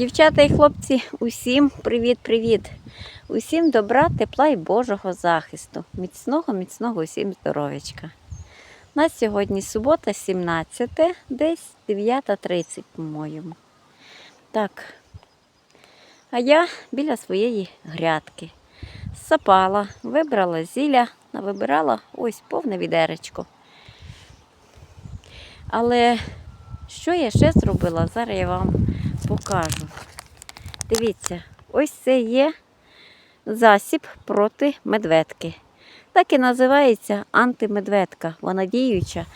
Дівчата і хлопці, усім привіт-привіт! Усім добра, тепла і Божого захисту. Міцного, міцного усім здоров'ячка. У нас сьогодні субота, 17, десь 9.30, по-моєму. Так. А я біля своєї грядки. Сапала, вибрала зілля, вибирала ось повне відеречко. Але що я ще зробила? Зараз я вам покажу. Дивіться, ось це є засіб проти медведки. Так і називається антимедведка. Вона діюча.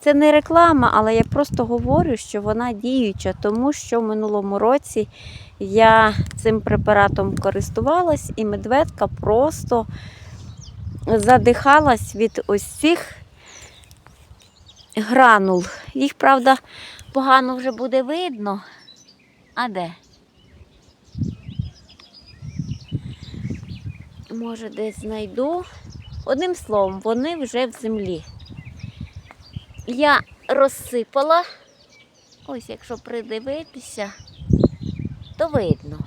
Це не реклама, але я просто говорю, що вона діюча, тому що в минулому році я цим препаратом користувалась, і медведка просто задихалась від ось цих гранул. Їх, правда, погано вже буде видно. А де? Може, десь знайду. Одним словом, вони вже в землі. Я розсипала. Ось, якщо придивитися, то видно.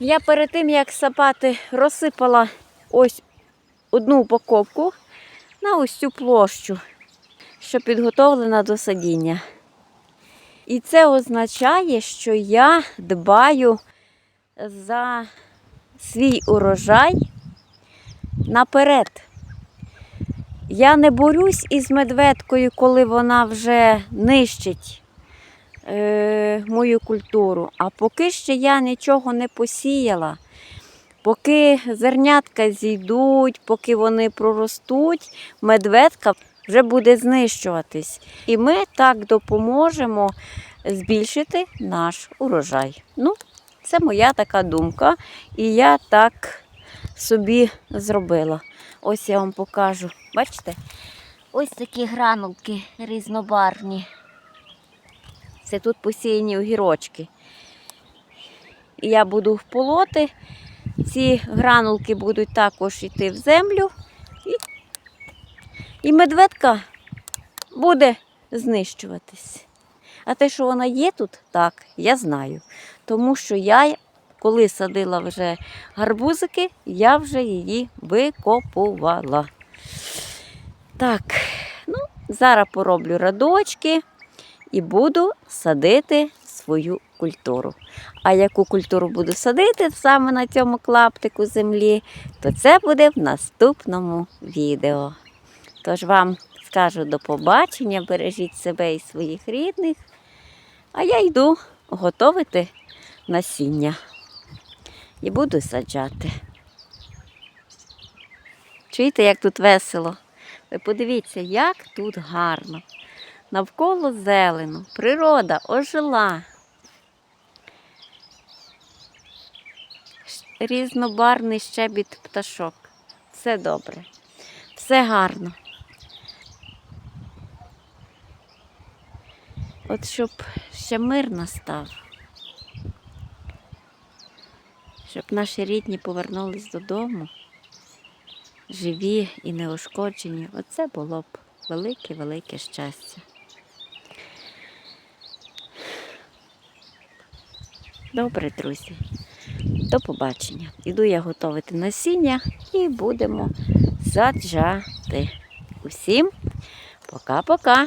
Я перед тим, як сапати, розсипала ось одну упаковку на ось цю площу, що підготовлена до садіння. І це означає, що я дбаю за свій урожай наперед. Я не борюсь із медведкою, коли вона вже нищить е, мою культуру. А поки ще я нічого не посіяла, поки зернятка зійдуть, поки вони проростуть, медведка вже буде знищуватись. І ми так допоможемо збільшити наш урожай. Ну, це моя така думка, і я так собі зробила. Ось я вам покажу. Бачите? Ось такі гранулки різнобарвні. Це тут посіяні огірочки. І я буду вполоти. Ці гранулки будуть також йти в землю. І, і медведка буде знищуватись. А те, що вона є тут, так, я знаю. Тому що я, коли садила вже гарбузики, я вже її викопувала. Так, ну, зараз пороблю радочки і буду садити свою культуру. А яку культуру буду садити саме на цьому клаптику землі, то це буде в наступному відео. Тож вам скажу до побачення, бережіть себе і своїх рідних. А я йду готувати насіння і буду саджати. Чуєте, як тут весело? Ви подивіться, як тут гарно. Навколо зелено, природа ожила. Різнобарний щебіт пташок. Все добре, все гарно. От щоб ще мир настав, щоб наші рідні повернулись додому, живі і неушкоджені, оце було б велике-велике щастя. Добре, друзі. До побачення. Іду я готувати насіння і будемо саджати. Усім пока-пока.